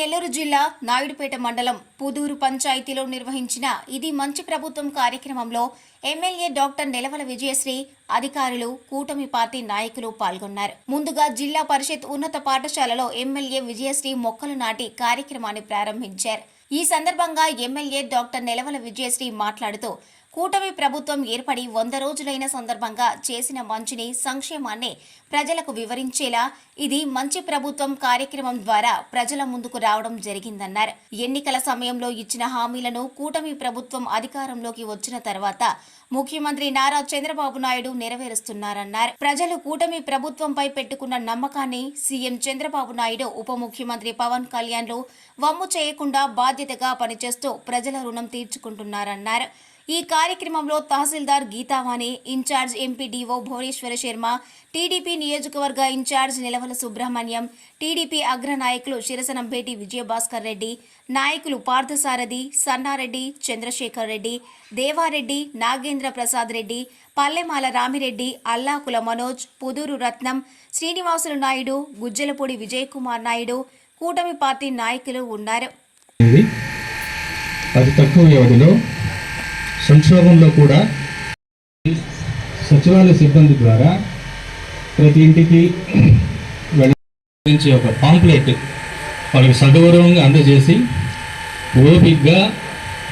నెల్లూరు జిల్లా నాయుడుపేట మండలం పుదూరు పంచాయతీలో నిర్వహించిన ఇది మంచి ప్రభుత్వం కార్యక్రమంలో ఎమ్మెల్యే డాక్టర్ నెలవల విజయశ్రీ అధికారులు కూటమి పార్టీ నాయకులు పాల్గొన్నారు. ముందుగా జిల్లా పరిషత్ ఉన్నత పాఠశాలలో ఎమ్మెల్యే విజయశ్రీ మొక్కలు నాటి కార్యక్రమాన్ని ప్రారంభించారు. ఈ సందర్భంగా ఎమ్మెల్యే డాక్టర్ నెలవల విజయశ్రీ మాట్లాడుతూ కూటమి ప్రభుత్వం ఏర్పడి వంద రోజులైన సందర్భంగా చేసిన మంచిని సంక్షేమాన్ని ప్రజలకు వివరించేలా ఇది మంచి ప్రభుత్వం కార్యక్రమం ద్వారా ప్రజల ముందుకు రావడం జరిగిందన్నారు. ఎన్నికల సమయంలో ఇచ్చిన హామీలను కూటమి ప్రభుత్వం అధికారంలోకి వచ్చిన తర్వాత ముఖ్యమంత్రి నారా చంద్రబాబు నాయుడు నెరవేరుస్తున్నారన్నారు. ప్రజలు కూటమి ప్రభుత్వంపై పెట్టుకున్న నమ్మకాన్ని సీఎం చంద్రబాబు నాయుడు ఉప ముఖ్యమంత్రి పవన్ కళ్యాణ్లు వమ్ము చేయకుండా బాధ్యతగా పనిచేస్తూ ప్రజల రుణం తీర్చుకుంటున్నారన్నారు. ఈ కార్యక్రమంలో తహసీల్దార్ Geethavani incharge MPDO Bhuvaneswara Sharma TDP నియోజకవర్గ ఇన్ఛార్జ్ నిలవల సుబ్రహ్మణ్యం టీడీపీ అగ్రనాయకులు శిరసనంపేటి విజయభాస్కర్ రెడ్డి నాయకులు పార్థసారథి సన్నారెడ్డి చంద్రశేఖర్ రెడ్డి దేవారెడ్డి నాగేంద్ర ప్రసాద్ రెడ్డి పల్లెమాల రామిరెడ్డి అల్లాకుల మనోజ్ పుదూరు రత్నం శ్రీనివాసులు నాయుడు గుజ్జలపూడి విజయ్ కుమార్ నాయుడు కూటమి పార్టీ నాయకులు ఉన్నారు. అతి తక్కువ వ్యవధిలో సంక్షోభంలో కూడా సచివాలయ సిబ్బంది ద్వారా ప్రతి ఇంటికి వెళ్ళ- ఒక పాంప్లెట్ వాళ్ళకి సగౌరవంగా అందజేసి ఓపిగ్గా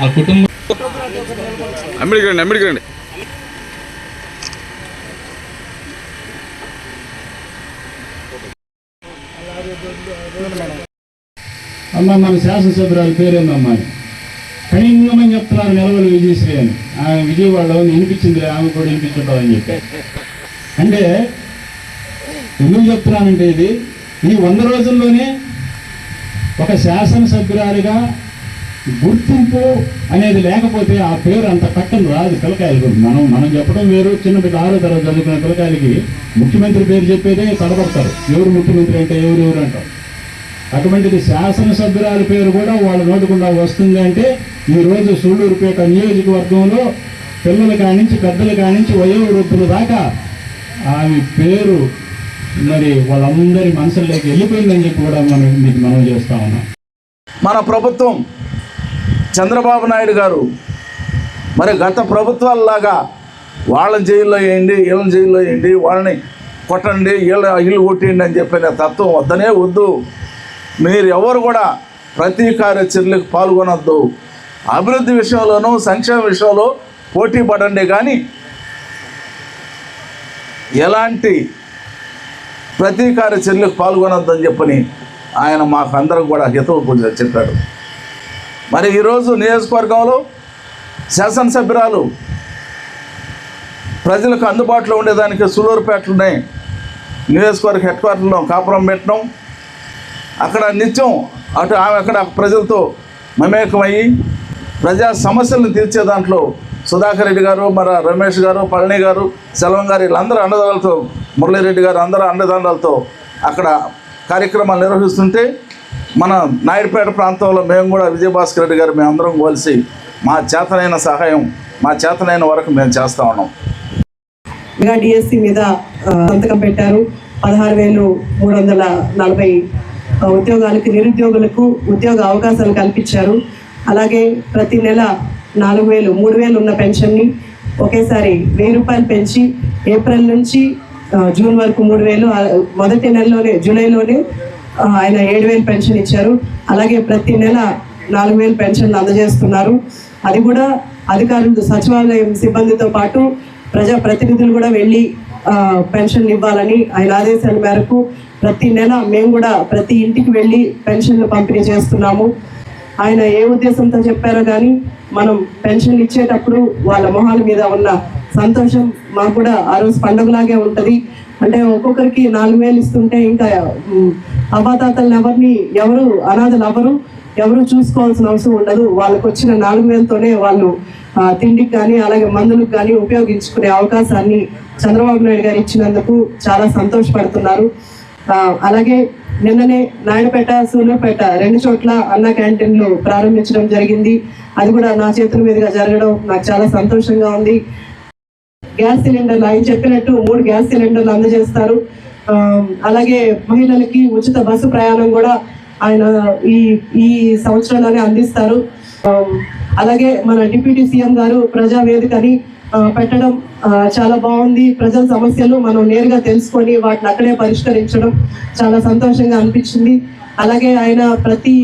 ఆ కుటుంబం అమ్మిడికి రండి అమ్మిడికి రండి అమ్మ మన శాసనసభ్యురాలు పేరేందమ్మా? కణింగమని చెప్తున్నారు నిలవలు విజయశ్రీ అని ఆమె విజయవాడలో వినిపించింది ఆమె కూడా వినిపించుంటుందని చెప్పి. అంటే ఎందుకు చెప్తున్నానంటే ఇది ఈ వంద రోజుల్లోనే ఒక శాసనసభ్యురాలిగా గుర్తింపు అనేది లేకపోతే ఆ పేరు అంత పక్కన రాదు పిల్లకాయలకు. మనం మనం చెప్పడం వేరు చిన్న బిడ్డ ఆరో తరగతి చదువుకున్న పిల్లకాయలకి ముఖ్యమంత్రి పేరు చెప్పేదే తడబడతారు. ఎవరు ముఖ్యమంత్రి అంటే ఎవరు ఎవరు అంటారు? అటువంటిది శాసనసభ్యురాలి పేరు కూడా వాళ్ళ నోటుకుండా వస్తుంది అంటే ఈ రోజు సూళ్ళూరుపేట నియోజకవర్గంలో పిల్లల కానించి పెద్దల కానించి వయోవృద్ధుల దాకా ఆమె పేరు మరి వాళ్ళందరి మనసుల్లోకి వెళ్ళిపోయిందని చెప్పి కూడా మనం మీకు మనం చేస్తా ఉన్నాం. మన ప్రభుత్వం చంద్రబాబు నాయుడు గారు మరి గత ప్రభుత్వాలలాగా వాళ్ళని జైల్లో వేయండి వీళ్ళని జైల్లో వేయండి వాళ్ళని కొట్టండి వీళ్ళ ఇల్లు కొట్టండి అని చెప్పిన తత్వం వద్దనే వద్దు. మీరు ఎవరు కూడా ప్రతీకార చర్యలకు పాల్గొనొద్దు. అభివృద్ధి విషయంలోనూ సంక్షేమ విషయంలో పోటీ పడండి కానీ ఎలాంటి ప్రతీకార చర్యలకు పాల్గొనొద్దని చెప్పని ఆయన మాకు అందరం కూడా హితవు పూజ చెప్పాడు. మరి ఈరోజు నియోజకవర్గంలో శాసనసభ్యురాలు ప్రజలకు అందుబాటులో ఉండేదానికి సులూరుపేటలోనే నియోజకవర్గ హెడ్ క్వార్టర్లో కాపురం పెట్టడం అక్కడ నిత్యం అటు ఆమె అక్కడ ప్రజలతో మమేకమయ్యి ప్రజా సమస్యలను తీర్చే దాంట్లో సుధాకర్ రెడ్డి గారు మన రమేష్ గారు పళని గారు సెల్వం గారు వీళ్ళందరూ అండదండలతో మురళీరెడ్డి గారు అందరూ అండదండలతో అక్కడ కార్యక్రమాలు నిర్వహిస్తుంటే మన నాయుడుపేట ప్రాంతంలో మేము కూడా విజయభాస్కర్ రెడ్డి గారు మేమందరం కలిసి మా చేతనైన సహాయం మా చేతనైన వరకు మేము చేస్తూ ఉన్నాం. డిఎస్సి మీద సంతకం పెట్టారు. పదహారు వేలు మూడు వందల నలభై ఉద్యోగాలకు నిరుద్యోగులకు ఉద్యోగ అవకాశాలు కల్పించారు. అలాగే ప్రతి నెల నాలుగు వేలు మూడు వేలు ఉన్న పెన్షన్ని ఒకేసారి వెయ్యి రూపాయలు పెంచి ఏప్రిల్ నుంచి జూన్ వరకు మూడు వేలు మొదటి నెలలోనే జూలైలోనే ఆయన ఏడు వేలు పెన్షన్ ఇచ్చారు. అలాగే ప్రతి నెల నాలుగు వేలు పెన్షన్ అందజేస్తున్నారు. అది కూడా అధికారులు సచివాలయం సిబ్బందితో పాటు ప్రజా ప్రతినిధులు కూడా వెళ్ళి పెన్షన్లు ఇవ్వాలని ఆయన ఆదేశాల మేరకు ప్రతి నెల మేము కూడా ప్రతి ఇంటికి వెళ్ళి పెన్షన్లు పంపిణీ చేస్తున్నాము. ఆయన ఏ ఉద్దేశంతో చెప్పారో కానీ మనం పెన్షన్లు ఇచ్చేటప్పుడు వాళ్ళ మొహాల మీద ఉన్న సంతోషం మాకు కూడా ఆ రోజు పండుగలాగే ఉంటుంది. అంటే ఒక్కొక్కరికి నాలుగు వేలు ఇస్తుంటే ఇంకా ఉమ్, అవ్వాతాతలను ఎవరిని ఎవరు అనాథలు ఎవరు ఎవరు చూసుకోవాల్సిన అవసరం ఉండదు. వాళ్ళకు వచ్చిన నాలుగు వేలతోనే వాళ్ళు తిండికి కానీ అలాగే మందులకు కానీ ఉపయోగించుకునే అవకాశాన్ని చంద్రబాబు నాయుడు గారు ఇచ్చినందుకు చాలా సంతోషపడుతున్నారు. అలాగే నిన్ననే నాయుడుపేట సూలూరుపేట రెండు చోట్ల అన్న క్యాంటీన్లు ప్రారంభించడం జరిగింది. అది కూడా నా చేతుల మీదుగా జరగడం నాకు చాలా సంతోషంగా ఉంది. గ్యాస్ సిలిండర్లు ఆయన చెప్పినట్టు మూడు గ్యాస్ సిలిండర్లు అందజేస్తారు. అలాగే మహిళలకి ఉచిత బస్సు ప్రయాణం కూడా ఆయన ఈ ఈ సంవత్సరంలోనే అందిస్తారు. అలాగే మన డిప్యూటీ సీఎం గారు ప్రజావేదికని పెట్టడం చాలా బాగుంది. ప్రజల సమస్యలు మనం నేరుగా తెలుసుకొని వాటిని అక్కడే పరిష్కరించడం చాలా సంతోషంగా అనిపించింది. అలాగే ఆయన ప్రతి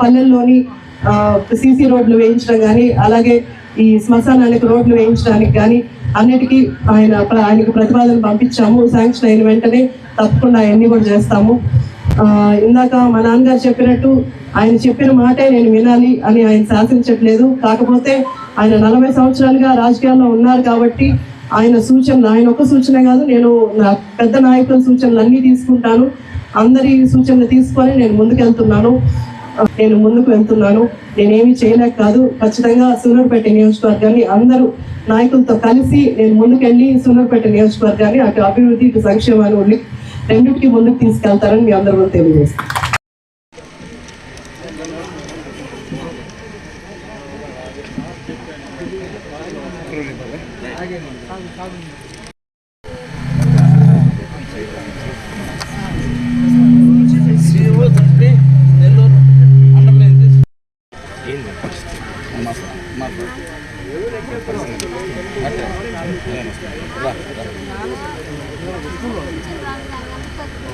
పల్లెల్లోని సీసీ రోడ్లు వేయించడం కానీ అలాగే ఈ శ్మశానానికి రోడ్లు వేయించడానికి కానీ అన్నిటికీ ఆయన ఆయనకు ప్రతిపాదన పంపించాము. శాంక్షన్ అయిన వెంటనే తప్పకుండా అవన్నీ కూడా చేస్తాము. ఇందాక మా నాన్నగారు చెప్పినట్టు ఆయన చెప్పిన మాటే నేను వినాలి అని ఆయన శాసించట్లేదు. కాకపోతే ఆయన నలభై సంవత్సరాలుగా రాజకీయాల్లో ఉన్నారు కాబట్టి ఆయన సూచనలు ఆయన ఒక సూచనే కాదు నేను నా పెద్ద నాయకుల సూచనలు అన్నీ తీసుకుంటాను. అందరి సూచనలు తీసుకొని నేను ముందుకెళ్తున్నాను. నేను ముందుకు వెళ్తున్నాను. నేనేమి చేయలేక కాదు ఖచ్చితంగా సూలూరుపేట నియోజకవర్గాన్ని అందరూ నాయకులతో కలిసి నేను ముందుకెళ్ళి సూలూరుపేట నియోజకవర్గాన్ని అటు అభివృద్ధి ఇటు సంక్షేమాన్ని ఉండి రెండింటికి ముందుకు తీసుకెళ్తారని మీ అందరూ కూడా తెలియజేస్తాను